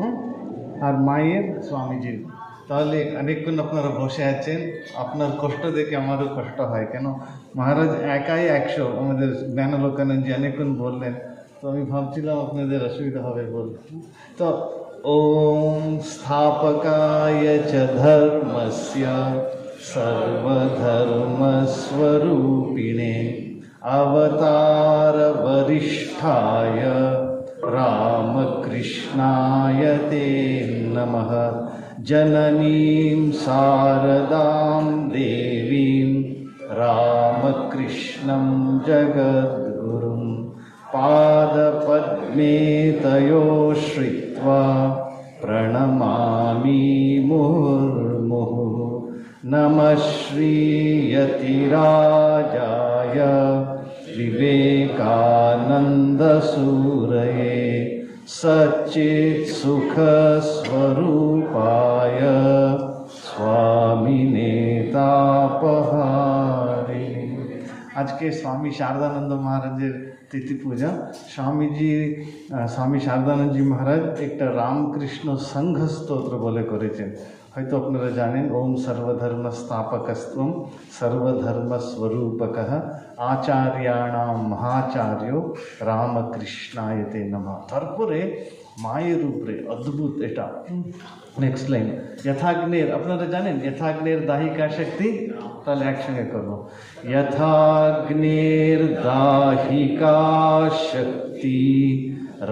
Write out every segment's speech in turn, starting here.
হুম? আর মায়ের স্বামীজির তাহলে অনেকক্ষণ আপনারা বসে আছেন আপনার কষ্ট দেখে আমারও কষ্ট হয় কেন মহারাজ একাই একশো আমাদের জ্ঞানালোকানন্দজি অনেকক্ষণ বললেন তো আমি ভাবছিলাম আপনাদের অসুবিধা হবে বল তো ওম স্থাপকায় চ ধর্মস্য सर्वधर्मस्वरूपिणे अवतारवरिष्ठाय रामकृष्णाय ते नमः। जननीं शारदां देवीं रामकृष्णं जगद्गुरुं पादपद्मे तयो श्रित्वा प्रणमामि मुहुर्मुहुः। नमः श्रीयतिराजाय विवेकानन्दसूरये सच्चित्सुखस्वरूपाय सुखस्वरूपाय स्वामिनेताप। আজকে স্বামী শারদানন্দ মহারাজের তিথি পূজা স্বামীজি আহ, স্বামী শারদানন্দজি মহারাজ একটা রামকৃষ্ণ সংঘ স্তোত্র বলে করেছেন হয়তো আপনারা জানেন ওম সর্বধর্ম স্থাপকস্ত্বম সর্বধর্ম স্বরূপক আচার্যাণাম মহাচার্য রামকৃষ্ণায়তে নম তারপরে মায়ের উপরে অদ্ভুত এটা নেক্সট লাইন যথাগ্নের আপনারা জানেন যথাগ্নের দাহিকা শক্তি তাহলে একসঙ্গে করবো যথাগ্নের দাহিকা শক্তি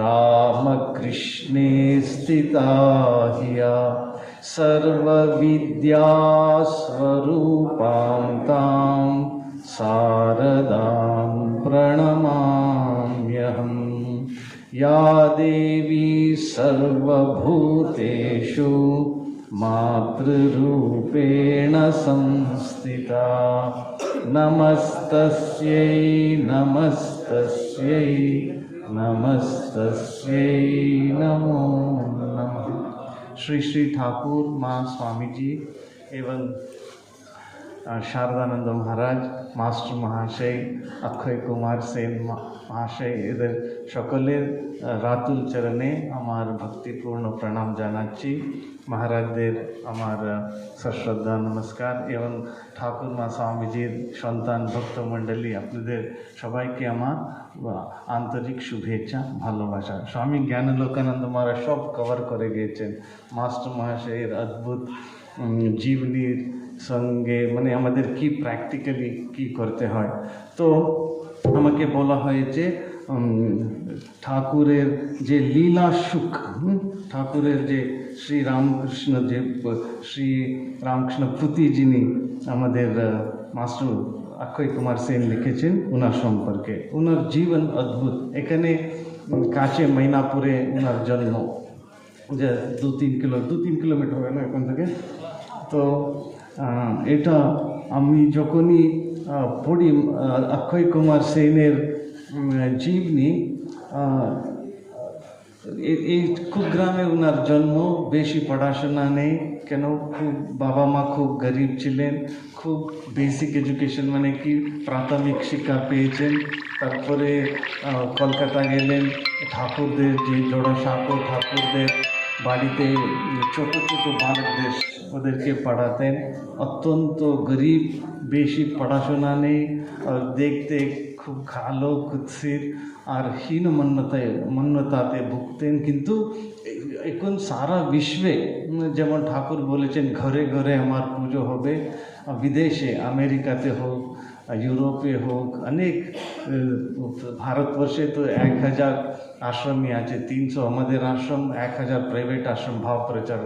রামকৃষ্ণে স্থিতা হিয়া सर्वविद्यास्वरूपां तां शारदां प्रणमाम्यहम् या देवी सर्वभूतेषु मातृरूपेण संस्थिता। नमस्तस्यै नमस्तस्यै नमस्तस्यै नमो नमः। श्री श्री ठाकुर माँ स्वामी जी एवं শারদানন্দ মহারাজ, মাস্টার মহাশয়, অক্ষয় কুমার সেন মহাশয়, এদের সকলের রাতুল চরণে আমার ভক্তিপূর্ণ প্রণাম জানাচ্ছি। মহারাজদের আমার সশ্রদ্ধা, নমস্কার। এবং ঠাকুর মা স্বামীজির সন্তান ভক্তমণ্ডলী আপনাদের সবাইকে আমার আন্তরিক শুভেচ্ছা, ভালোবাসা। স্বামী জ্ঞানলোকানন্দ মহারাজ সব কভার করে গিয়েছেন। মাস্টার মহাশয়ের অদ্ভুত জীবনীর সঙ্গে মানে আমাদের কি প্র্যাকটিক্যালি কি করতে হয়। তো আমাকে বলা হয়েছে উম, ঠাকুরের যে লীলা সুখ ঠাকুরের যে শ্রী রামকৃষ্ণ যে শ্রী রামকৃষ্ণ প্রতি যিনি আমাদের মাস্টার অক্ষয় কুমার সেন লিখেছেন ওনার সম্পর্কে। ওনার জীবন অদ্ভুত। এখানে কাছে মৈনাপুরে ওনার জন্ম। যে দু তিন কিলো দু তিন কিলোমিটার হবে না এখান থেকে? তো এটা আমি যখনই পড়ি অক্ষয় কুমার সেনের জীবনী এই খুব গ্রামে ওনার জন্ম, বেশি পড়াশোনা নেই, কেন? খুব বাবা মা খুব গরিব ছিলেন, খুব বেসিক এডুকেশন মানে কি? প্রাথমিক শিক্ষা পেয়েছেন, তারপরে কলকাতা গেলেন, ঠাকুরদের যে জোড়াসাঁকো ঠাকুরদের বাড়িতে, ছোট ছোট বালকদের ওদেরকে পড়াতেন অত্যন্ত গরিব, বেশি পড়াশোনা নেই দেখতে খুব কালো, কুৎসিত, আর হীন মন্যতায়, মন্যতাতে ভুগতেন। কিন্তু এখন সারা বিশ্বে, যেমন ঠাকুর বলেছেন, ঘরে ঘরে আমার পুজো হবে, বিদেশে, আমেরিকাতে হোক, ইউরোপে হোক, অনেক ভারতবর্ষে তো এক হাজার আশ্রমই আছে, তিনশো, আমাদের আশ্রম, এক হাজার প্রাইভেট আশ্রম ভাব প্রচার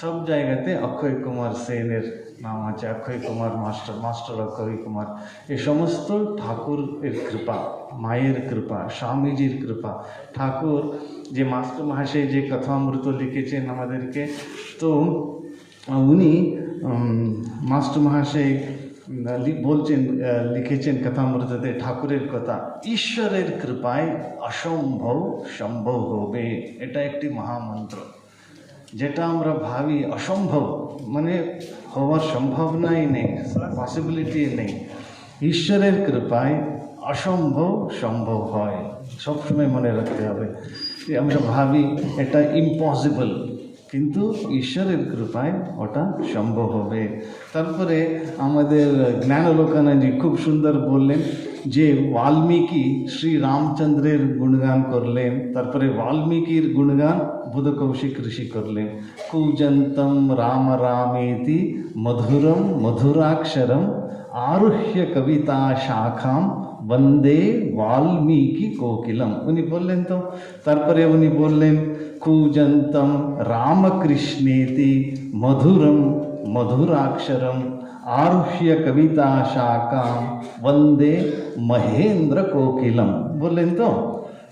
সব জায়গাতে অক্ষয় কুমার সেনের নাম আছে, অক্ষয় কুমার মাস্টার মাস্টার অক্ষয় কুমার। এ সমস্ত ঠাকুরের কৃপা, মায়ের কৃপা, স্বামীজির কৃপা। ঠাকুর, যে মাস্টার মহাশয় যে কথামৃত লিখেছেন আমাদেরকে, তো উনি মাস্টার মহাশয় বলছেন লিখেছেন কথামৃততে, ঠাকুরের কথা, ঈশ্বরের কৃপায় অসম্ভব সম্ভব হবে। এটা একটি মহামন্ত্র। যেটা আমরা ভাবি, অসম্ভব? মানে হওয়ার সম্ভাবনাই নেই পসিবিলিটি নেই। ঈশ্বরের কৃপায় অসম্ভব সম্ভব হয়। সবসময় মনে রাখতে হবে। আমরা ভাবি, এটা ইম্পসিবল কিন্তু ঈশ্বরের কৃপায় ওটা সম্ভব হবে। তারপরে আমাদের জ্ঞানলোকানন্দজি খুব সুন্দর বললেন যে বাল্মীকি শ্রী রামচন্দ্রের গুণগান করলেন, তারপরে বাল্মীকির গুণগান বুধ কৌশিক ঋষি করলেন। কূজন্তম রাম রামেতি মধুরম মধুরাক্ষরম আরুহ্য কবিতা শাখাম বন্দে বাল্মীকি কোকিলম উনি বললেন তো তারপরে উনি বললেন কূজন্তম রামকৃষ্ণেতি মধুরম মধুরাক্ষরম আরুহ্য কবিতা শাখাম বন্দে মহেন্দ্র কোকিলম বললেন তো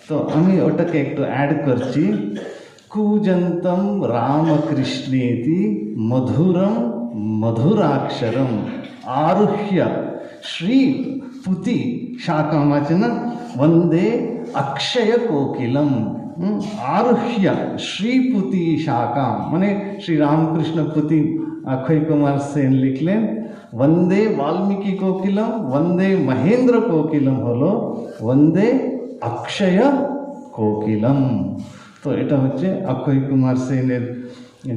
তো আমি ওটাকে একটু অ্যাড করছি কূজন্তম রামকৃষ্ণেতি মধুরম মধুরাক্ষরম আরুহ্য শ্রী না বন্দে অক্ষয় কোকিলম হুম, আরুহ্য শ্রীপুতি শাখাম মানে শ্রী রামকৃষ্ণ পুতি অক্ষয় কুমার সেন লিখলেন বন্দে বাল্মীকি কোকিলম বন্দে মহেন্দ্র কোকিলম হলো বন্দে অক্ষয় কোকিলম তো এটা হচ্ছে অক্ষয় কুমার সেনের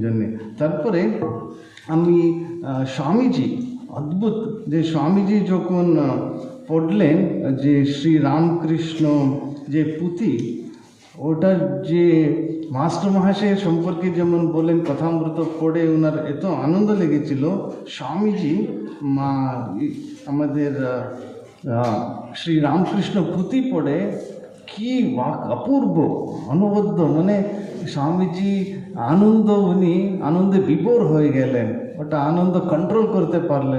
জন্যে তারপরে আমি স্বামীজি অদ্ভুত যে স্বামীজি যখন পড়লেন যে শ্রী রামকৃষ্ণ যে পুঁথি ওটা যে মাস্টার মহাশয়ের সম্পর্কে যেমন বলেন, কথামৃত পড়ে ওনার এত আনন্দ লেগেছিল। স্বামীজি, মা আমাদের শ্রী রামকৃষ্ণ পুঁথি পড়ে কি বাক, অপূর্ব, অনবদ্য মানে স্বামীজি আনন্দ, উনি আনন্দে বিভোর হয়ে গেলেন। ওটা আনন্দ কন্ট্রোল করতে পারলেন।